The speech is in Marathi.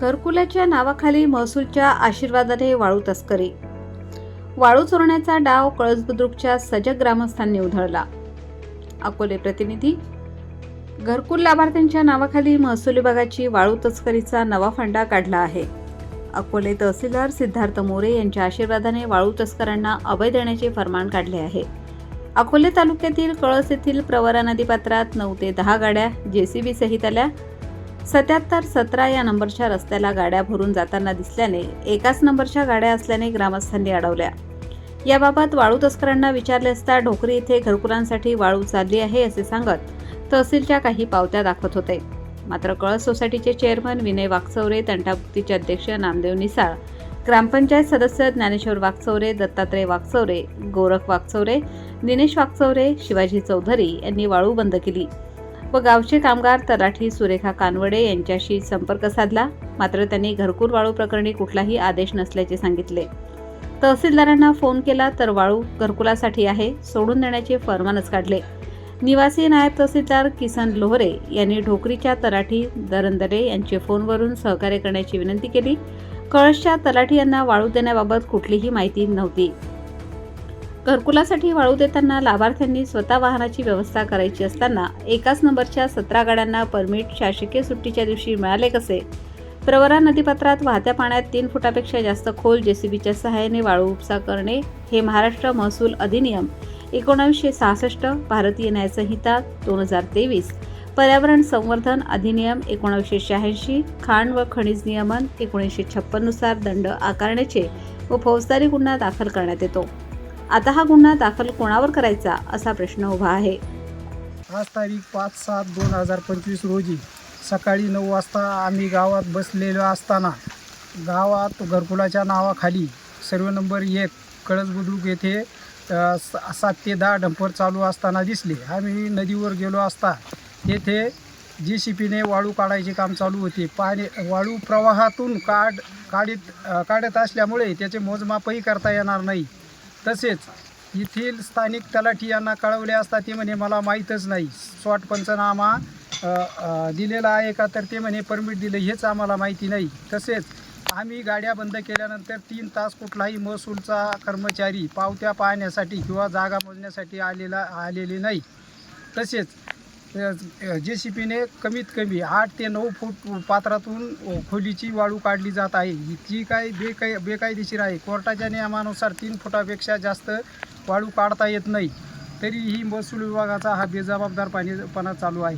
घरकुलाच्या नावाखाली महसूलच्या आशीर्वादाने वाळू तस्करी. वाळू चोरण्याचा डाव कळस बुद्रुकच्या सजग ग्रामस्थांनी उधळला. अकोले प्रतिनिधी घरकुल लाभार्थ्यांच्या नावाखाली महसूल विभागाची वाळू तस्करीचा नवा फंडा काढला आहे. अकोले तहसीलदार सिद्धार्थ मोरे यांच्या आशीर्वादाने वाळू तस्करांना अभय देण्याचे फरमान काढले आहे. अकोले तालुक्यातील कळस येथील प्रवरा नदीपात्रात नऊ ते दहा गाड्या जेसीबी सहित आल्या सत्याहत्तर सतरा या नंबरच्या रस्त्याला गाड्या भरून जाताना दिसल्याने एकाच नंबरच्या गाड्या असल्याने ग्रामस्थांनी अडवल्या. याबाबत वाळू तस्करांना विचारले असता ढोकरी येथे घरकुलांसाठी वाळू चालली आहे असे सांगत तहसीलच्या काही पावत्या दाखवत होते. मात्र कळस सोसायटीचे चेअरमन विनय वाकचौरे तंटामुक्तीचे अध्यक्ष नामदेव निसाळ ग्रामपंचायत सदस्य ज्ञानेश्वर वाकचौरे दत्तात्रय वाकचौरे गोरख वाकचौरे दिनेश वाकचौरे शिवाजी चौधरी यांनी वाळू बंद केली. व गावचे कामगार तलाठी सुरेखा कानवडे यांच्याशी संपर्क साधला. मात्र त्यांनी घरकुल वाळू प्रकरणी कुठलाही आदेश नसल्याचे सांगितले. तहसीलदारांना फोन केला तर वाळू घरकुलासाठी आहे सोडून देण्याचे फरमानच काढले. निवासी नायब तहसीलदार किसन लोहरे यांनी ढोकरीच्या तलाठी दरंदरे यांचे फोनवरून सहकार्य करण्याची विनंती केली. कळसच्या तलाठी यांना वाळू देण्याबाबत कुठलीही माहिती नव्हती. घरकुलासाठी वाळू देताना लाभार्थ्यांनी स्वतः वाहनाची व्यवस्था करायची असताना एकाच नंबरच्या सतरा गाड्यांना परमिट शासकीय सुट्टीच्या दिवशी मिळाले कसे? प्रवरा नदीपात्रात वाहत्या पाण्यात तीन फुटापेक्षा जास्त खोल जेसीबीच्या सहाय्याने वाळू उपसा करणे हे महाराष्ट्र महसूल अधिनियम एकोणावीसशे सहासष्ट भारतीय न्यायसंहिता दोन हजार तेवीस. पर्यावरण संवर्धन अधिनियम एकोणावीसशे शहाऐंशी खाण व खनिज नियमन एकोणीसशे छप्पननुसार दंड आकारण्याचे व फौजदारी गुन्हा दाखल करण्यात येतो. आता हा गुन्हा दाखल कोणावर करायचा असा प्रश्न उभा आहे? आज तारीख पाच सात दोन हजार पंचवीस रोजी सकाळी नऊ वाजता आम्ही गावात बसलेलो असताना गावात घरकुलाच्या नावाखाली सर्व नंबर एक कळस बुद्रुक येथे सात ते दहा डंपर चालू असताना दिसले. आम्ही नदीवर गेलो असता येथे जी सी पीने वाळू काढायचे काम चालू होते. पाणी वाळू प्रवाहातून काढ काढीत काढत असल्यामुळे त्याचे मोजमापही करता येणार नाही. तसेच येथील स्थानिक तलाठी यांना कळवले असता ते म्हणे मला माहीतच नाही. स्वॉट पंचनामा दिलेला आहे का? तर ते म्हणे परमिट दिले हेच आम्हाला माहिती नाही. तसेच आम्ही गाड्या बंद केल्यानंतर तीन तास कुठलाही महसूलचा कर्मचारी पावत्या पाहण्यासाठी किंवा जागा मोजण्यासाठी आलेला आलेले नाही. तसेच जे सी पीने कमीत कमी आठ ते नऊ फूट पात्रातून खोलीची वाळू काढली जात आहे. जी काय बेकाय बेकायदेशीर आहे. कोर्टाच्या नियमानुसार तीन फुटापेक्षा जास्त वाळू काढता येत नाही. तरी ही महसूल विभागाचा हा बेजबाबदारपणा चालू आहे.